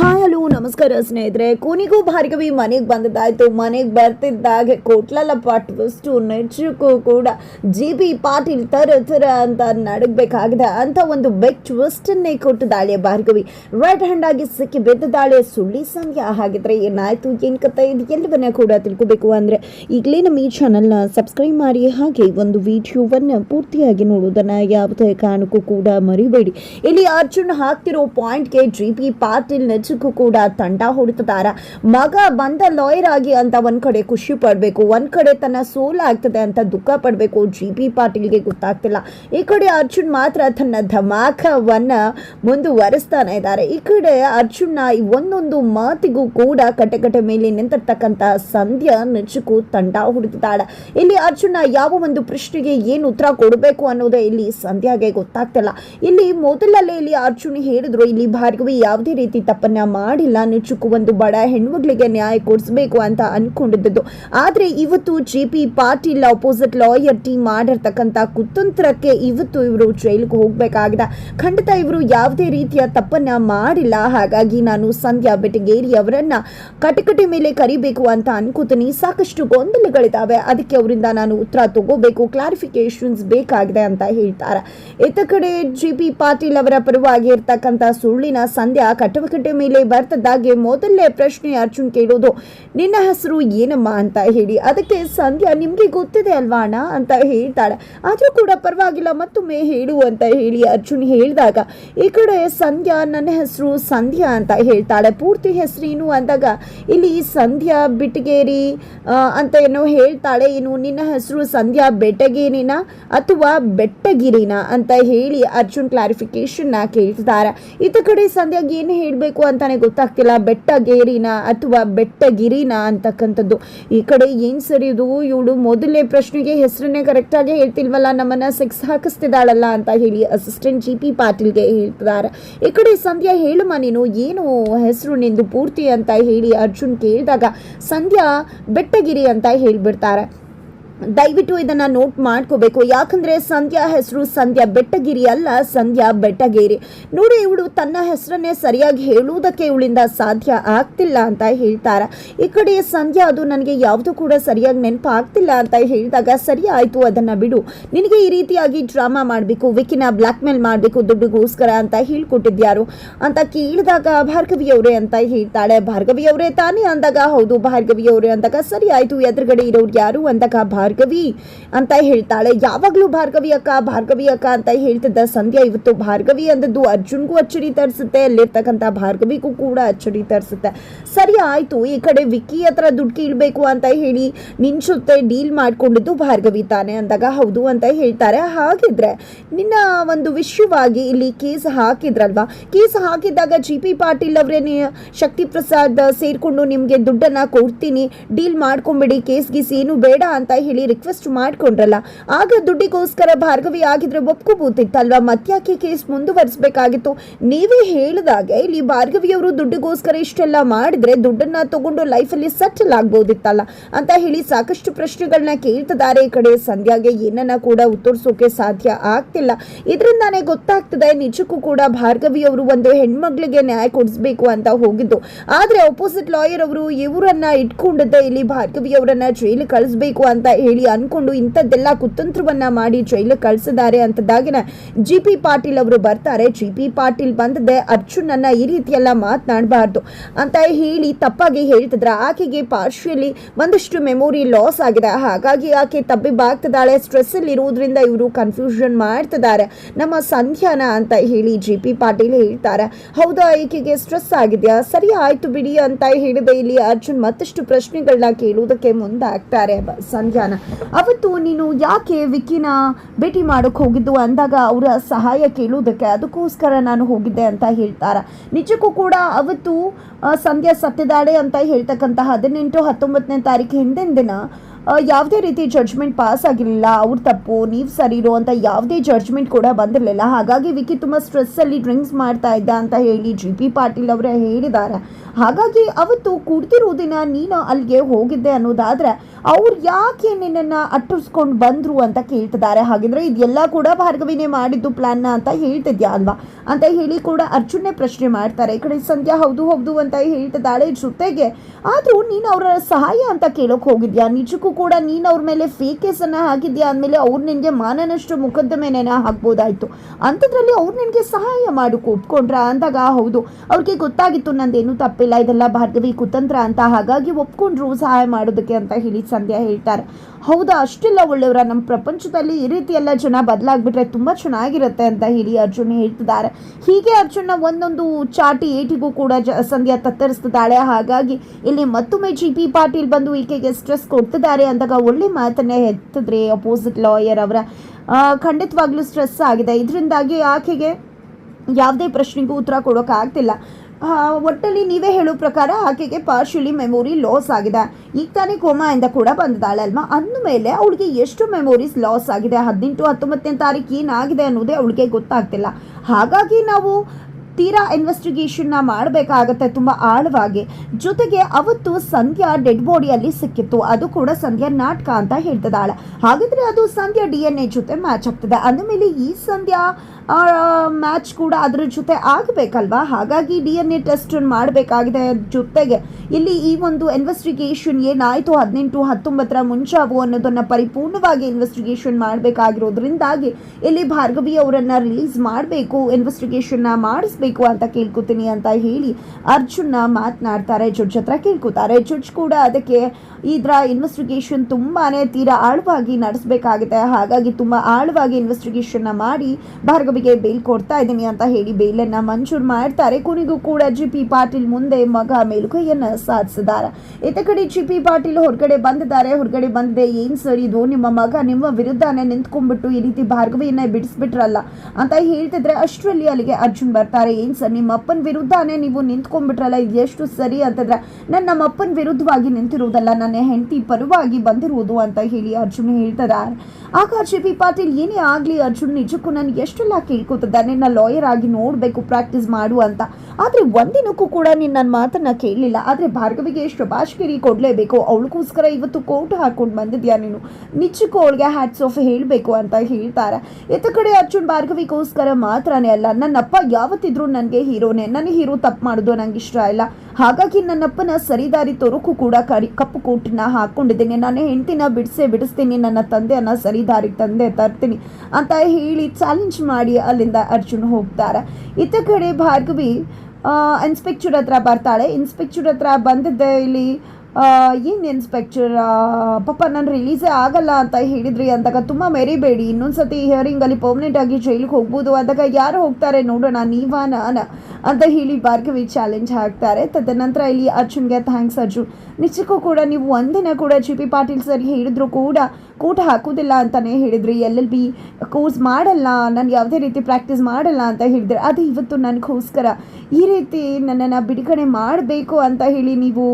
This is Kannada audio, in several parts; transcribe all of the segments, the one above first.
ಹಾಯ್, ಹಲೋ, ನಮಸ್ಕಾರ ಸ್ನೇಹಿತರೆ. ಕೊನೆಗೂ ಭಾರ್ಗವಿ ಮನೆಗೆ ಬಂದದ್ದಾಯ್ತು. ಮನೆಗೆ ಬರ್ತಿದ್ದಾಗೆ ಪಾಟ್ ಟ್ವಿಸ್ಟು ನೆಚ್ಚಕ್ಕೂ ಕೂಡ ಜಿ ಬಿ ಪಾಟೀಲ್ ತರ ತರ ಅಂತ ನಡಗಬೇಕಾಗಿದೆ. ಅಂತ ಒಂದು ಬೆಕ್ ಟ್ವಿಸ್ಟನ್ನೇ ಕೊಟ್ಟಿದ್ದಾಳೆ ಭಾರ್ಗವಿ. ರೈಟ್ ಹ್ಯಾಂಡ್ ಆಗಿ ಸಿಕ್ಕಿ ಬಿದ್ದಿದ್ದಾಳೆ ಸುಳ್ಳಿ ಸಂಘ ಹಾಗಿದ್ರೆ ಏನಾಯ್ತು, ಏನ್ ಕತೆ ಇದು ಎಲ್ಲವನ್ನ ಕೂಡ ತಿಳ್ಕೊಬೇಕು ಅಂದ್ರೆ ಈಗಲೇ ನಮ್ಮ ಈ ಚಾನಲ್ನ ಸಬ್ಸ್ಕ್ರೈಬ್ ಮಾಡಿ, ಹಾಗೆ ಒಂದು ವಿಡಿಯೋವನ್ನ ಪೂರ್ತಿಯಾಗಿ ನೋಡುವುದನ್ನ ಯಾವುದೇ ಕಾರಣಕ್ಕೂ ಕೂಡ ಮರಿಬೇಡಿ. ಇಲ್ಲಿ ಅರ್ಜುನ್ ಹಾಕ್ತಿರೋ ಪಾಯಿಂಟ್ಗೆ ಜಿ ಪಿ ಪಾಟೀಲ್ ನಿಜಕ್ಕೂ ಕೂಡ ತಂಡ ಹೊಡಿತದಾರ. ಮಗ ಬಂದ ಲಾಯರ್ ಆಗಿ ಅಂತ ಒಂದ್ ಕಡೆ ಖುಷಿ ಪಡ್ಬೇಕು, ಒಂದ್ ಕಡೆ ತನ್ನ ಸೋಲಾಗ್ತದೆ ಅಂತ ದುಃಖ ಪಡ್ಬೇಕು ಜಿ ಪಿ ಪಾಟೀಲ್ಗೆ ಗೊತ್ತಾಗ್ತಿಲ್ಲ. ಈ ಕಡೆ ಅರ್ಜುನ್ ಮಾತ್ರ ತನ್ನ ಧಮಾಕವನ್ನ ಮುಂದುವರಿಸ್ತಾನೆ ಇದ್ದಾರೆ. ಈ ಕಡೆ ಅರ್ಜುನ್ನ ಈ ಒಂದೊಂದು ಮಾತಿಗೂ ಕೂಡ ಕಟಕಟ ಮೇಲೆ ನಿಂತಿರ್ತಕ್ಕಂತ ಸಂಧ್ಯಾ ನಿಜಕ್ಕೂ ತಂಡ ಹೊಡಿತಿದ್ದಾಳೆ. ಇಲ್ಲಿ ಅರ್ಜುನ ಯಾವ ಒಂದು ಪ್ರಶ್ನೆಗೆ ಏನು ಉತ್ತರ ಕೊಡಬೇಕು ಅನ್ನೋದೇ ಇಲ್ಲಿ ಸಂಧ್ಯಾಗೆ ಗೊತ್ತಾಗ್ತಿಲ್ಲ. ಇಲ್ಲಿ ಮೊದಲಲ್ಲೇ ಇಲ್ಲಿ ಅರ್ಜುನ್ ಹೇಳಿದ್ರು, ಇಲ್ಲಿ ಭಾರ್ಗವಿ ಯಾವುದೇ ರೀತಿ ತಪ್ಪನ್ನ ಮಾಡಿಲ್ಲ. ನಿಜಕ್ಕೂ ಒಂದು ಬಡ ಹೆಣ್ಮಗಳಿಗೆ ನ್ಯಾಯ ಕೊಡಿಸ್ಬೇಕು ಅಂತ ಅನ್ಕೊಂಡಿದ್ದು ಆದ್ರೆ ಇವತ್ತು G P Patil opposite lawyer team ಮಾಡಿರ್ತಕ್ಕಂಥ ಕುತಂತ್ರಕ್ಕೆ ಇವತ್ತು ಇವರು ಜೈಲಿಗೆ ಹೋಗಬೇಕಾಗಿದೆ. ಖಂಡಿತ ಇವರು ಯಾವುದೇ ರೀತಿಯ ತಪ್ಪನ್ನ ಮಾಡಿಲ್ಲ. ಹಾಗಾಗಿ ನಾನು ಸಂಧ್ಯಾ ಬೆಟಗೇರಿ ಅವರನ್ನ ಕಟಕಟಿ ಮೇಲೆ ಕರಿಬೇಕು ಅಂತ ಅನ್ಕೋತೀನಿ. ಸಾಕಷ್ಟು ಗೊಂದಲಗಳಿದ್ದಾವೆ. ಅದಕ್ಕೆ ಅವರಿಂದ ನಾನು ಉತ್ತರ ತಗೋಬೇಕು. ಕ್ಲಾರಿಫಿಕೇಶನ್ಸ್ ಬೇಕಾಗಿದೆ ಅಂತ ಹೇಳ್ತಾರೆ. ಇತ್ತ ಕಡೆ ಜಿ ಪಿ ಪಾಟೀಲ್ ಅವರ ಪರವಾಗಿ ಇರ್ತಕ್ಕಂಥ ಸುಳ್ಳಿನ ಸಂಧ್ಯಾ ಕಟಕಟೆ ಮೇಲೆ ಬರ್ತದಾಗೆ ಮೊದಲನೇ ಪ್ರಶ್ನೆ ಅರ್ಜುನ್ ಕೇಳೋದು. ನಿನ್ನ ಹೆಸರು ಏನಮ್ಮ ಅಂತ ಹೇಳಿ. ಅದಕ್ಕೆ ಸಂಧ್ಯಾ, ನಿಮ್ಗೆ ಗೊತ್ತಿದೆ ಅಲ್ವಾ ಅಣ್ಣ ಅಂತ ಹೇಳ್ತಾಳೆ. ಆದ್ರೂ ಕೂಡ ಪರವಾಗಿಲ್ಲ, ಮತ್ತೊಮ್ಮೆ ಹೇಳು ಅಂತ ಹೇಳಿ ಅರ್ಜುನ್ ಹೇಳಿದಾಗ, ಈ ಕಡೆ ಸಂಧ್ಯಾ, ನನ್ನ ಹೆಸರು ಸಂಧ್ಯಾ ಅಂತ ಹೇಳ್ತಾಳೆ. ಪೂರ್ತಿ ಹೆಸರೇನು ಅಂದಾಗ, ಇಲ್ಲಿ ಸಂಧ್ಯಾ ಬಿಟಗೇರಿ ಅಂತ ಏನೋ ಹೇಳ್ತಾಳೆ. ಏನು ನಿನ್ನ ಹೆಸರು ಸಂಧ್ಯಾ ಬೆಟಗೇರಿನ ಅಥವಾ ಬೆಟ್ಟಗಿರಿನ ಅಂತ ಹೇಳಿ ಅರ್ಜುನ್ ಕ್ಲಾರಿಫಿಕೇಶನ್ ಕೇಳ್ತಿದ್ದಾರೆ. ಇತ್ತ ಕಡೆ ಸಂಧ್ಯಾಗೆ ಏನು ಹೇಳಬೇಕು ಅಂತಾನೆ ಗೊತ್ತಾಗ್ತಿಲ್ಲ. ಬೆಟ್ಟಗೇರಿನ ಅಥವಾ ಬೆಟ್ಟಗಿರಿನ ಅಂತಕ್ಕಂಥದ್ದು. ಈ ಕಡೆ ಏನ್ ಸರಿ ಇದು? ಇವಳು ಮೊದಲನೇ ಪ್ರಶ್ನೆಗೆ ಹೆಸರನ್ನೇ ಕರೆಕ್ಟಾಗಿ ಹೇಳ್ತಿಲ್ವಲ್ಲ? ನಮ್ಮನ್ನ ಸೆಕ್ಸ್ ಹಾಕಿಸ್ತಿದ್ದಾಳಲ್ಲ ಅಂತ ಹೇಳಿ ಅಸಿಸ್ಟೆಂಟ್ ಜಿ ಪಿ ಪಾಟೀಲ್ಗೆ ಹೇಳ್ತಿದ್ದಾರೆ. ಈ ಕಡೆ ಸಂಧ್ಯಾ ಹೇಳುಮ್ಮ ನೀನು, ಏನು ಹೆಸರು ನಿಂದು ಪೂರ್ತಿ ಅಂತ ಹೇಳಿ ಅರ್ಜುನ್ ಕೇಳಿದಾಗ ಸಂಧ್ಯಾ ಬೆಟ್ಟಗಿರಿ ಅಂತ ಹೇಳ್ಬಿಡ್ತಾರೆ. ದಯವಿಟ್ಟು ಇದನ್ನ ನೋಟ್ ಮಾಡ್ಕೋಬೇಕು. ಯಾಕಂದ್ರೆ ಸಂಧ್ಯಾ ಹೆಸರು ಸಂಧ್ಯಾ ಬೆಟ್ಟಗಿರಿ ಅಲ್ಲ, ಸಂಧ್ಯಾ ಬೆಟ್ಟಗೇರಿ. ನೋಡಿ ಇವಳು ತನ್ನ ಹೆಸರನ್ನೇ ಸರಿಯಾಗಿ ಹೇಳುವುದಕ್ಕೆ ಇವಳಿಂದ ಸಾಧ್ಯ ಆಗ್ತಿಲ್ಲ ಅಂತ ಹೇಳ್ತಾರೆ. ಈ ಕಡೆ ಸಂಧ್ಯಾ ಅದು ನನಗೆ ಯಾವುದು ಕೂಡ ಸರಿಯಾಗಿ ನೆನಪು ಆಗ್ತಿಲ್ಲ ಅಂತ ಹೇಳಿದಾಗ, ಸರಿ ಆಯಿತು, ಅದನ್ನ ಬಿಡು. ನಿನಗೆ ಈ ರೀತಿಯಾಗಿ ಡ್ರಾಮಾ ಮಾಡಬೇಕು, ವಿಕಿನ ಬ್ಲ್ಯಾಕ್ ಮೇಲ್ ಮಾಡಬೇಕು, ದುಡ್ಡಿಗೋಸ್ಕರ ಅಂತ ಹೇಳ್ಕೊಟ್ಟಿದ್ಯಾರು? ಅಂತ ಕೇಳಿದಾಗ ಭಾರ್ಗವಿ ಅವರೇ ಅಂತ ಹೇಳ್ತಾಳೆ. ಭಾರ್ಗವಿ ಅವರೇ ತಾನೇ ಅಂದಾಗ, ಹೌದು, ಭಾರ್ಗವಿ ಅವರೇ ಅಂದಾಗ, ಸರಿ ಆಯಿತು, ಎದುರುಗಡೆ ಇರೋರು ಯಾರು? ಅಂದಾಗ ಭಾರ್ಗವಿ ಅಂತ ಹೇಳ್ತಾಳೆ. ಯಾವಾಗಲೂ ಭಾರ್ಗವಿ ಅಕ್ಕ ಭಾರ್ಗವಿ ಅಕ್ಕ ಅಂತ ಹೇಳ್ತಿದ್ದ ಸಂಧ್ಯಾ ಇವತ್ತು ಭಾರ್ಗವಿ ಅಂದದ್ದು ಅರ್ಜುನ್ಗೂ ಅಚ್ಚರಿ ತರಿಸುತ್ತೆ, ಅಲ್ಲಿರ್ತಕ್ಕಂಥ ಭಾರ್ಗವಿಗೂ ಕೂಡ ಅಚ್ಚರಿ ತರಿಸುತ್ತೆ. ಸರಿ ಆಯ್ತು, ಈ ಕಡೆ ವಿಕ್ಕಿ ಹತ್ರ ದುಡ್ಡು ಕೀಳ್ಬೇಕು ಅಂತ ಹೇಳಿ ನಿನ್ ಜೊತೆ ಡೀಲ್ ಮಾಡ್ಕೊಂಡಿದ್ದು ಭಾರ್ಗವಿ ತಾನೆ ಅಂದಾಗ ಹೌದು ಅಂತ ಹೇಳ್ತಾರೆ. ಹಾಗಿದ್ರೆ ನಿನ್ನ ಒಂದು ವಿಷಯವಾಗಿ ಇಲ್ಲಿ ಕೇಸ್ ಹಾಕಿದ್ರಲ್ವಾ? ಕೇಸ್ ಹಾಕಿದಾಗ ಜಿ ಪಿ ಪಾಟೀಲ್ ಅವರೇ ಶಕ್ತಿ ಪ್ರಸಾದ್ ಸೇರ್ಕೊಂಡು ನಿಮ್ಗೆ ದುಡ್ಡನ್ನ ಕೊಡ್ತೀನಿ, ಡೀಲ್ ಮಾಡ್ಕೊಂಬಿಡಿ, ಕೇಸ್ ಗೀಸ್ ಏನು ಬೇಡ ಅಂತ ಹೇಳಿ ರಿಕ್ವೆಸ್ಟ್ ಮಾಡ್ಕೊಂಡ್ರಲ್ಲ. ಆಗ ದುಡ್ಡಿಗೋಸ್ಕರ ಭಾರ್ಗವಿ ಆಗಿದ್ರೆ ಒಪ್ಕೋಬೋದಿತ್ತಲ್ವಾ? ಮತ್ಯಾಕೆ ಕೇಸ್ ಮುಂದುವರಿಸಬೇಕಾಗಿತ್ತು? ನೀವೇ ಹೇಳಿದಾಗೆ ಇಲ್ಲಿ ಭಾರ್ಗವಿಯವರು ದುಡ್ಡಿಗೋಸ್ಕರ ಇಷ್ಟೆಲ್ಲ ಮಾಡಿದ್ರೆ ದುಡ್ಡನ್ನ ತಗೊಂಡು ಲೈಫಲ್ಲಿ ಸೆಟಲ್ ಆಗ್ಬೋದಿತ್ತಲ್ಲ ಅಂತ ಹೇಳಿ ಸಾಕಷ್ಟು ಪ್ರಶ್ನೆಗಳನ್ನ ಕೇಳ್ತಿದ್ದಾರೆ ಈ ಕಡೆ. ಸಂಧ್ಯಾಗೆ ಏನನ್ನ ಕೂಡ ಉತ್ತರಿಸೋಕೆ ಸಾಧ್ಯ ಆಗ್ತಿಲ್ಲ. ಇದರಿಂದಾನೇ ಗೊತ್ತಾಗ್ತದೆ, ನಿಜಕ್ಕೂ ಕೂಡ ಭಾರ್ಗವಿಯವರು ಒಂದು ಹೆಣ್ಮಗ್ಳಿಗೆ ನ್ಯಾಯ ಕೊಡಿಸ್ಬೇಕು ಅಂತ ಹೋಗಿದ್ದು. ಆದ್ರೆ ಅಪೋಸಿಟ್ ಲಾಯರ್ ಅವರು ಇವರನ್ನ ಇಟ್ಕೊಂಡಿದ್ದೆ, ಇಲ್ಲಿ ಭಾರ್ಗವಿಯವರನ್ನ ಜೈಲು ಕಳಿಸ್ಬೇಕು ಅಂತ ಹೇಳಿ ಅನ್ಕೊಂಡು ಇಂಥದ್ದೆಲ್ಲ ಕುತಂತ್ರವನ್ನ ಮಾಡಿ ಜೈಲು ಕಳಿಸಿದ್ದಾರೆ ಅಂತದಾಗಿನ ಜಿ ಪಿ ಪಾಟೀಲ್ ಅವರು ಬರ್ತಾರೆ. ಜಿ ಪಿ ಪಾಟೀಲ್ ಬಂದದೆ ಅರ್ಜುನ್ ಅನ್ನ ಈ ರೀತಿಯೆಲ್ಲ ಮಾತನಾಡಬಾರ್ದು ಅಂತ ಹೇಳಿ ತಪ್ಪಾಗಿ ಹೇಳ್ತಿದ್ರ. ಆಕೆಗೆ ಪಾರ್ಶಿಯಲಿ ಒಂದಷ್ಟು ಮೆಮೊರಿ ಲಾಸ್ ಆಗಿದೆ. ಹಾಗಾಗಿ ಆಕೆ ತಬ್ಬಿಬ್ಬಾಗ್ತಿದ್ದಾಳೆ ಸ್ಟ್ರೆಸ್ ಅಲ್ಲಿ ಇರುವುದರಿಂದ ಇವರು ಕನ್ಫ್ಯೂಷನ್ ಮಾಡ್ತಿದ್ದಾರೆ. ನಮ್ಮ ಸಂಧ್ಯಾನ ಅಂತ ಹೇಳಿ ಜಿ ಪಿ ಪಾಟೀಲ್ ಹೇಳ್ತಾರೆ. ಹೌದಾ ಆಕೆಗೆ ಸ್ಟ್ರೆಸ್ ಆಗಿದೆಯಾ? ಸರಿ ಆಯ್ತು ಬಿಡಿ ಅಂತ ಹೇಳಿದೆ. ಇಲ್ಲಿ ಅರ್ಜುನ್ ಮತ್ತಷ್ಟು ಪ್ರಶ್ನೆಗಳನ್ನ ಕೇಳುವುದಕ್ಕೆ ಮುಂದಾಗ್ತಾರೆ. ಬ- ಸಂಧ್ಯಾನ ಅವತ್ತು ನೀನು ಯಾಕೆ ವಿಕಿನ ಭೇಟಿ ಮಾಡೋಕ್ಕೆ ಹೋಗಿದ್ದು? ಅಂದಾಗ ಅವರ ಸಹಾಯ ಕೇಳುವುದಕ್ಕೆ ಅದಕ್ಕೋಸ್ಕರ ನಾನು ಹೋಗಿದ್ದೆ ಅಂತ ಹೇಳ್ತಾರೆ. ನಿಜಕ್ಕೂ ಕೂಡ ಅವತ್ತು ಸಂಧ್ಯಾ ಸತ್ತಿದ್ದಾಳೆ ಅಂತ ಹೇಳ್ತಕ್ಕಂತಹ ಹದಿನೆಂಟು ಹತ್ತೊಂಬತ್ತನೇ ತಾರೀಕು ಹಿಂದಿನ ದಿನ ಯಾವುದೇ ರೀತಿ ಜಡ್ಜ್ಮೆಂಟ್ ಪಾಸ್ ಆಗಿರಲಿಲ್ಲ, ಅವ್ರ ತಪ್ಪು, ನೀವು ಸರಿ ಇರೋ ಅಂತ ಯಾವುದೇ ಜಡ್ಜ್ಮೆಂಟ್ ಕೂಡ ಬಂದಿರಲಿಲ್ಲ. ಹಾಗಾಗಿ ವಿಕಿ ತುಂಬ ಸ್ಟ್ರೆಸ್ಸಲ್ಲಿ ಡ್ರಿಂಕ್ಸ್ ಮಾಡ್ತಾ ಇದ್ದ ಅಂತ ಹೇಳಿ ಜಿ ಪಿ ಪಾಟೀಲ್ ಅವರೇ ಹೇಳಿದ್ದಾರೆ. ಹಾಗಾಗಿ ಅವತ್ತು ಕುಡ್ದಿರೋದಿನ ನೀನು ಅಲ್ಲಿಗೆ ಹೋಗಿದ್ದೆ ಅನ್ನೋದಾದ್ರೆ ಅವ್ರು ಯಾಕೆ ನಿನ್ನನ್ನು ಅಟ್ಟಿಸ್ಕೊಂಡು ಬಂದರು ಅಂತ ಕೇಳ್ತಿದ್ದಾರೆ. ಹಾಗಿದ್ರೆ ಇದೆಲ್ಲ ಕೂಡ ಭಾರ್ಗವಿನೇ ಮಾಡಿದ್ದು ಪ್ಲಾನ್ನ ಅಂತ ಹೇಳ್ತಿದ್ಯಾ ಅಲ್ವಾ? ಅಂತ ಹೇಳಿ ಕೂಡ ಅರ್ಜುನೇ ಪ್ರಶ್ನೆ ಮಾಡ್ತಾರೆ. ಈ ಕಡೆ ಸಂಧ್ಯಾ ಹೌದು ಹೌದು ಅಂತ ಹೇಳ್ತಿದ್ದಾಳೆ ಜೊತೆಗೆ, ಆದರೂ ನೀನು ಅವರ ಸಹಾಯ ಅಂತ ಕೇಳೋಕೆ ಹೋಗಿದ್ಯಾ? ನಿಜಕ್ಕೂ ಕೂಡ ನೀನು ಅವ್ರ ಮೇಲೆ ಫೇಕ್ ಕೇಸನ್ನು ಹಾಕಿದ್ಯಾ ಅಂದಮೇಲೆ ಅವ್ರು ನಿನಗೆ ಮಾನನಷ್ಟು ಮೊಕದ್ದಮೆನ ಹಾಕ್ಬೋದಾಯಿತು. ಅಂಥದ್ರಲ್ಲಿ ಅವ್ರು ನಿನಗೆ ಸಹಾಯ ಮಾಡು ಒಪ್ಕೊಂಡ್ರ ಅಂದಾಗ ಹೌದು. ಅವ್ರಿಗೆ ಗೊತ್ತಾಗಿತ್ತು ನಂದೇನು ತಪ್ಪಿಲ್ಲ, ಇದೆಲ್ಲ ಭಾರ್ಗವಿ ಕುತಂತ್ರ ಅಂತ. ಹಾಗಾಗಿ ಒಪ್ಕೊಂಡ್ರು ಸಹಾಯ ಮಾಡೋದಕ್ಕೆ ಅಂತ ಹೇಳಿ ಸಂಧ್ಯಾ ಹೇಳ್ತಾರೆ. ಹೌದಾ, ಅಷ್ಟೆಲ್ಲ ಒಳ್ಳೆಯವರ ನಮ್ಮ ಪ್ರಪಂಚದಲ್ಲಿ ಈ ರೀತಿ ಎಲ್ಲ ಜನ ಬದಲಾಗ್ಬಿಟ್ರೆ ತುಂಬ ಚೆನ್ನಾಗಿರುತ್ತೆ ಅಂತ ಹೇಳಿ ಅರ್ಜುನ್ ಹೇಳ್ತಿದ್ದಾರೆ. ಹೀಗೆ ಅರ್ಜುನ ಒಂದೊಂದು ಚಾಟಿ ಏಟಿಗೂ ಕೂಡ ಸಂಧ್ಯಾ ತತ್ತರಿಸ್ತಿದ್ದಾಳೆ. ಹಾಗಾಗಿ ಇಲ್ಲಿ ಮತ್ತೊಮ್ಮೆ ಜಿ ಪಿ ಪಾಟೀಲ್ ಬಂದು ಈಕೆಗೆ ಸ್ಟ್ರೆಸ್ ಕೊಡ್ತಿದ್ದಾರೆ. ಅಂದಾಗ ಒಳ್ಳೆ ಮಾತನ್ನೇ ಎತ್ತಿದ್ರೆ ಅಪೋಸಿಟ್ ಲಾಯರ್ ಅವರ. ಖಂಡಿತವಾಗ್ಲೂ ಸ್ಟ್ರೆಸ್ ಆಗಿದೆ. ಇದರಿಂದಾಗಿ ಆಕೆಗೆ ಯಾವುದೇ ಪ್ರಶ್ನೆಗೂ ಉತ್ತರ ಕೊಡೋಕ್ಕಾಗ್ತಿಲ್ಲ ಒಟ್ಟಲ್ಲಿ ನೀವೇ ಹೇಳೋ ಪ್ರಕಾರ ಆಕೆಗೆ ಪಾರ್ಶಿಯಲಿ ಮೆಮೊರಿ ಲಾಸ್ ಆಗಿದೆ. ಈಗ ತಾನೇ ಇಂದ ಕೂಡ ಬಂದಿದ್ದಾಳೆ ಅಲ್ವಾ ಅಂದಮೇಲೆ ಅವಳಿಗೆ ಎಷ್ಟು ಮೆಮೊರೀಸ್ ಲಾಸ್ ಆಗಿದೆ? ಹದಿನೆಂಟು ಹತ್ತೊಂಬತ್ತನೇ ತಾರೀಕು ಏನಾಗಿದೆ ಅನ್ನೋದೇ ಅವಳಿಗೆ ಗೊತ್ತಾಗ್ತಿಲ್ಲ. ಹಾಗಾಗಿ ನಾವು ತೀರಾ ಇನ್ವೆಸ್ಟಿಗೇಷನ್ನ ಮಾಡಬೇಕಾಗತ್ತೆ, ತುಂಬ ಆಳವಾಗಿ. ಜೊತೆಗೆ ಅವತ್ತು ಸಂಧ್ಯಾ ಡೆಡ್ ಬಾಡಿಯಲ್ಲಿ ಸಿಕ್ಕಿತ್ತು. ಅದು ಕೂಡ ಸಂಧ್ಯಾ ನಾಟಕ ಅಂತ ಹೇಳ್ತದಾಳೆ ಹಾಗಾದ್ರೆ ಅದು ಸಂಧ್ಯಾ ಡಿ ಎನ್ ಎ ಜೊತೆ ಮ್ಯಾಚ್ ಆಗ್ತದೆ. ಅಂದಮೇಲೆ ಈ ಸಂಧ್ಯಾ ಮ್ಯಾಚ್ ಕೂಡ ಅದ್ರ ಜೊತೆ ಆಗಬೇಕಲ್ವಾ? ಹಾಗಾಗಿ ಡಿ ಎನ್ ಎ ಟೆಸ್ಟ್ ಮಾಡಬೇಕಾಗಿದೆ ಜೊತೆಗೆ. ಇಲ್ಲಿ ಈ ಒಂದು ಇನ್ವೆಸ್ಟಿಗೇಷನ್ ಏನಾಯಿತು? ಹದಿನೆಂಟು, ಹತ್ತೊಂಬತ್ತರ ಮುಂಚಾವು ಅನ್ನೋದನ್ನು ಪರಿಪೂರ್ಣವಾಗಿ ಇನ್ವೆಸ್ಟಿಗೇಷನ್ ಮಾಡಬೇಕಾಗಿರೋದ್ರಿಂದಾಗಿ ಇಲ್ಲಿ ಭಾರ್ಗವಿ ಅವರನ್ನು ರಿಲೀಸ್ ಮಾಡಬೇಕು ಇನ್ವೆಸ್ಟಿಗೇಷನ್ನ ಮಾಡಿಸ್ಬೇಕು ಅಂತ ಕೇಳ್ಕೊತೀನಿ ಅಂತ ಹೇಳಿ ಅರ್ಜುನ್ನ ಮಾತನಾಡ್ತಾರೆ ಜಡ್ಜ್ ಹತ್ರ ಕೇಳ್ಕೊತಾರೆ. ಜಡ್ಜ್ ಕೂಡ ಅದಕ್ಕೆ ಇದರ ಇನ್ವೆಸ್ಟಿಗೇಷನ್ ತುಂಬಾ ತೀರಾ ಆಳವಾಗಿ ನಡೆಸಬೇಕಾಗಿದೆ ಹಾಗಾಗಿ ತುಂಬ ಆಳವಾಗಿ ಇನ್ವೆಸ್ಟಿಗೇಷನ್ನ ಮಾಡಿ ಭಾರ್ಗವಿಗೆ ಬೇಲ್ ಕೊಡ್ತಾ ಇದ್ದೀನಿ ಅಂತ ಹೇಳಿ ಬೇಲನ್ನ ಮಂಜೂರು ಮಾಡ್ತಾರೆ. ಕೊನೆಗೂ ಕೂಡ ಜಿ ಪಿ ಪಾಟೀಲ್ ಮುಂದೆ ಮಗ ಮೇಲುಕೈಯನ್ನ ಸಾಧಿಸಿದ್ದಾರೆ. ಇತ್ತ ಕಡೆ ಜಿ ಪಿ ಪಾಟೀಲ್ ಹೊರಗಡೆ ಬಂದಿದ್ದಾರೆ. ಹೊರಗಡೆ ಬಂದಿದೆ. ಏನು ಸರ್ ಇದು? ನಿಮ್ಮ ಮಗ ನಿಮ್ಮ ವಿರುದ್ಧನೇ ನಿಂತ್ಕೊಂಡ್ಬಿಟ್ಟು ಈ ರೀತಿ ಭಾರ್ಗವಿಯನ್ನ ಬಿಡಿಸ್ಬಿಟ್ರಲ್ಲ ಅಂತ ಹೇಳ್ತಿದ್ರೆ ಅಷ್ಟರಲ್ಲಿ ಅಲ್ಲಿಗೆ ಅರ್ಜುನ್ ಬರ್ತಾರೆ. ಏನು ಸರ್, ನಿಮ್ಮ ಅಪ್ಪನ ವಿರುದ್ಧನೇ ನೀವು ನಿಂತ್ಕೊಂಡ್ಬಿಟ್ರಲ್ಲ ಎಷ್ಟು ಸರಿ ಅಂತಂದ್ರೆ ನನ್ನ ನಮ್ಮ ಅಪ್ಪನ ವಿರುದ್ಧವಾಗಿ ನಿಂತಿರುವುದಲ್ಲ ನನ್ನ ಹೆಂಡತಿ ಪರವಾಗಿ ಬಂದಿರುವುದು ಅಂತ ಹೇಳಿ ಅರ್ಜುನ್ ಹೇಳ್ತಿದ್ದಾರೆ. ಆಗ ಜಿ ಪಿ ಪಾಟೀಲ್ ಏನೇ ಆಗಲಿ ಅರ್ಜುನ್, ನಿಜಕ್ಕೂ ನಾನು ಎಷ್ಟೆಲ್ಲ ಕೇಳ್ಕೊತಿದ್ದ ನಿನ್ನ ಲಾಯರ್ ಆಗಿ ನೋಡಬೇಕು ಪ್ರಾಕ್ಟೀಸ್ ಮಾಡು ಅಂತ. ಆದರೆ ಒಂದಿನಕ್ಕೂ ಕೂಡ ನೀನು ನನ್ನ ಮಾತನ್ನ ಕೇಳಲಿಲ್ಲ. ಆದರೆ ಭಾರ್ಗವಿಗೆ ಶುಭಾಷ್ಗಿರಿ ಕೊಡಲೇಬೇಕು. ಅವಳಿಗೋಸ್ಕರ ಇವತ್ತು ಕೋರ್ಟ್ ಹಾಕೊಂಡು ಬಂದಿದ್ಯಾ ನೀನು? ನಿಜಕ್ಕೂ ಅವಳಿಗೆ ಹ್ಯಾಟ್ಸ್ ಆಫ್ ಹೇಳಬೇಕು ಅಂತ ಹೇಳ್ತಾರೆ. ಇತ್ತ ಕಡೆ ಅರ್ಜುನ್ ಭಾರ್ಗವಿಗೋಸ್ಕರ ಮಾತ್ರನೇ ಅಲ್ಲ, ನನ್ನಪ್ಪ ಯಾವತ್ತಿದ್ರೂ ನನಗೆ ಹೀರೋನೇ ನನ್ನ ಹೀರೋ ತಪ್ಪು ಮಾಡೋದು ನಂಗೆ ಇಷ್ಟ ಇಲ್ಲ. ಹಾಗಾಗಿ ನನ್ನಪ್ಪನ ಸರಿದಾರಿ ತೋರೋಕ್ಕೂ ಕೂಡ ಕರಿ ಕಪ್ಪು ಕೋಟನ್ನ ಹಾಕ್ಕೊಂಡಿದ್ದೀನಿ ನಾನು ಹೆಂಡತಿನ ಬಿಡಿಸೇ ಬಿಡಿಸ್ತೀನಿ. ನನ್ನ ತಂದೆಯನ್ನ ಸರಿದಾರಿ ತಂದೆ ತರ್ತೀನಿ ಅಂತ ಹೇಳಿ ಚಾಲೆಂಜ್ ಮಾಡಿ ಅಲ್ಲಿಂದ ಅರ್ಜುನ್ ಹೋಗ್ತಾರೆ. ಇತ್ತ ಕಡೆ ಭಾರ್ಗವಿ ಇನ್ಸ್ಪೆಕ್ಚರ್ ಹತ್ರ ಬರ್ತಾಳೆ. ಇನ್ಸ್ಪೆಕ್ಚರ್ ಹತ್ರ ಬಂದಿದ್ದೆ ಇಲ್ಲಿ ಏನು ಇನ್ಸ್ಪೆಕ್ಟರ್ ಪಾಪ ನಾನು ರಿಲೀಸೇ ಆಗಲ್ಲ ಅಂತ ಹೇಳಿದ್ರಿ ಅಂದಾಗ ತುಂಬ ಮೆರಿಬೇಡಿ. ಇನ್ನೊಂದ್ಸತಿ ಹಿಯರಿಂಗಲ್ಲಿ ಪರ್ಮನೆಂಟಾಗಿ ಜೈಲಿಗೆ ಹೋಗ್ಬೋದು ಅಂದಾಗ ಯಾರು ಹೋಗ್ತಾರೆ ನೋಡೋಣ, ನೀವಾ ನಾನ ಅಂತ ಹೇಳಿ ಭಾರ್ಗವಿ ಚಾಲೆಂಜ್ ಹಾಕ್ತಾರೆ. ತದನಂತರ ಇಲ್ಲಿ ಅರ್ಜುನ್ಗೆ ಥ್ಯಾಂಕ್ಸ್ ಅರ್ಜುನ್ ನಿಜಕ್ಕೂ ಕೂಡ ನೀವು ಒಂದಿನ ಕೂಡ ಜಿ ಪಿ ಪಾಟೀಲ್ ಸರ್ ಹೇಳಿದ್ರು ಕೂಡ ಕೂಟ ಹಾಕೋದಿಲ್ಲ ಅಂತಲೇ ಹೇಳಿದ್ರಿ. ಎಲ್ ಬಿ ಕೋರ್ಸ್ ಮಾಡಲ್ಲ, ನಾನು ಯಾವುದೇ ರೀತಿ ಪ್ರಾಕ್ಟೀಸ್ ಮಾಡಲ್ಲ ಅಂತ ಹೇಳಿದ್ರೆ. ಅದು ಇವತ್ತು ನನಗೋಸ್ಕರ ಈ ರೀತಿ ನನ್ನನ್ನು ಬಿಡುಗಡೆ ಮಾಡಬೇಕು ಅಂತ ಹೇಳಿ ನೀವು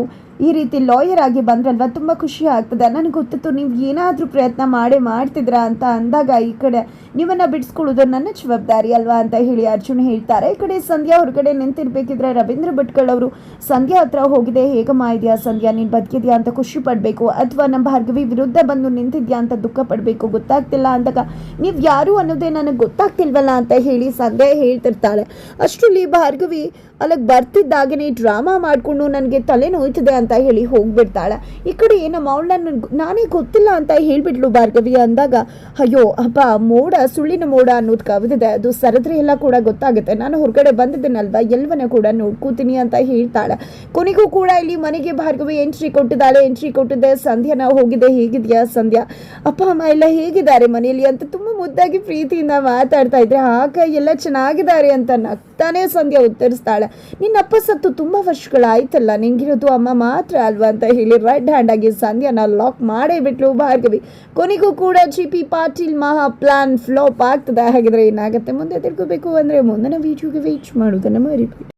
ಈ ರೀತಿ ಲಾಯರ್ ಆಗಿ ಬಂದ್ರಲ್ವ? ತುಂಬ ಖುಷಿ ಆಗ್ತದೆ. ನನಗೆ ಗೊತ್ತಿತ್ತು ನೀವು ಏನಾದರೂ ಪ್ರಯತ್ನ ಮಾಡೇ ಮಾಡ್ತಿದ್ರಾ ಅಂತ ಅಂದಾಗ ಈ ಕಡೆ ನಿಮ್ಮನ್ನು ಬಿಡಿಸ್ಕೊಳ್ಳೋದು ನನ್ನ ಜವಾಬ್ದಾರಿ ಅಲ್ವಾ ಅಂತ ಹೇಳಿ ಅರ್ಜುನ್ ಹೇಳ್ತಾರೆ. ಈ ಕಡೆ ಸಂಧ್ಯಾ ಹೊರಗಡೆ ನಿಂತಿರ್ಬೇಕಿದ್ರೆ ರವೀಂದ್ರ ಭಟ್ಕಳ್ ಅವರು, ಸಂಧ್ಯಾ ಹತ್ರ ಹೋಗಿದೆ, ಹೇಗಮ್ಮ ಇದೆಯಾ ಸಂಧ್ಯಾ? ನೀನು ಬದುಕಿದ್ಯಾ ಅಂತ ಖುಷಿ ಪಡಬೇಕು. ಅಥವಾ ನಮ್ಮ ಭಾರ್ಗವಿ ವಿರುದ್ಧ ಬಂದು ನಿಂತಿದ್ಯಾ ಅಂತ ದುಃಖ ಪಡಬೇಕು. ಗೊತ್ತಾಗ್ತಿಲ್ಲ ಅಂದಾಗ ನೀವು ಯಾರು ಅನ್ನೋದೇ ನನಗೆ ಗೊತ್ತಾಗ್ತಿಲ್ವಲ್ಲ? ಅಂತ ಹೇಳಿ ಸಂಧ್ಯಾ ಹೇಳ್ತಿರ್ತಾಳೆ. ಅಷ್ಟರಲ್ಲಿ ಭಾರ್ಗವಿ ಅಲ್ಲಿಗೆ ಬರ್ತಿದ್ದಾಗನೇ ಡ್ರಾಮಾ ಮಾಡಿಕೊಂಡು ನನಗೆ ತಲೆ ನೋಯ್ತಿದೆ ಅಂತ ಹೇಳಿ ಹೋಗ್ಬಿಡ್ತಾಳೆ. ಈ ಕಡೆ ನಮ್ಮ ನನ್ನ ನಾನೇ ಗೊತ್ತಿಲ್ಲ ಅಂತ ಹೇಳಿಬಿಟ್ಲು ಭಾರ್ಗವಿ. ಅಂದಾಗ, ಅಯ್ಯೋ ಅಪ್ಪ ಮೋಡ, ಸುಳ್ಳಿನ ಮೋಡ ಅನ್ನೋದು ಕವಿದಿದೆ. ಅದು ಸರದ್ರೆ ಎಲ್ಲ ಕೂಡ ಗೊತ್ತಾಗುತ್ತೆ. ನಾನು ಹೊರಗಡೆ ಬಂದಿದ್ದೇನಲ್ವಾ? ಎಲ್ಲವನ್ನ ಕೂಡ ನೋಡ್ಕೋತೀನಿ ಅಂತ ಹೇಳ್ತಾಳೆ. ಕೊನೆಗೂ ಕೂಡ ಇಲ್ಲಿ ಮನೆಗೆ ಭಾರ್ಗವಿ ಎಂಟ್ರಿ ಕೊಟ್ಟಿದ್ದಾಳೆ. ಎಂಟ್ರಿ ಕೊಟ್ಟಿದ್ದೆ. ಸಂಧ್ಯಾನ ಹೋಗಿದೆ. ಹೇಗಿದೆಯಾ ಸಂಧ್ಯಾ? ಅಪ್ಪ, ಅಮ್ಮ ಎಲ್ಲ ಹೇಗಿದ್ದಾರೆ ಮನೆಯಲ್ಲಿ? ಅಂತ ತುಂಬ ಮುದ್ದಾಗಿ ಪ್ರೀತಿಯಿಂದ ಮಾತಾಡ್ತಾ ಇದ್ರೆ, ಆಗ ಎಲ್ಲ ಚೆನ್ನಾಗಿದ್ದಾರೆ ಅಂತ ನಗ್ತಾನೆ ಸಂಧ್ಯಾ ಉತ್ತರಿಸ್ತಾಳೆ. ನಿನ್ನಪ್ಪ ಸತ್ತು ತುಂಬ ವರ್ಷಗಳಾಯ್ತಲ್ಲ, ನಿಂಗಿರೋದು ಅಮ್ಮ ಮಾತ್ರ ಅಲ್ವಾ ಅಂತ ಹೇಳಿ ರೈಟ್ ಹ್ಯಾಂಡ್ ಆಗಿ ಸಂಧ್ಯಾನ ಲಾಕ್ ಮಾಡೇ ಬಿಟ್ಲು ಭಾರ್ಗವಿ. ಕೊನೆಗೂ ಕೂಡ ಜಿ ಪಿ ಪಾಟೀಲ್ ಮಹಾ ಪ್ಲಾನ್ ಫ್ಲಾಪ್ ಆಗ್ತದೆ. ಹಾಗಿದ್ರೆ ಏನಾಗುತ್ತೆ? ಮುಂದೆ ತಿಳ್ಕೋಬೇಕು ಅಂದರೆ ಮುಂದಿನ ವಿಡಿಯೋಗೆ ವೇಟ್ ಮಾಡೋದನ್ನು ಮರಿಬೇಡಿ.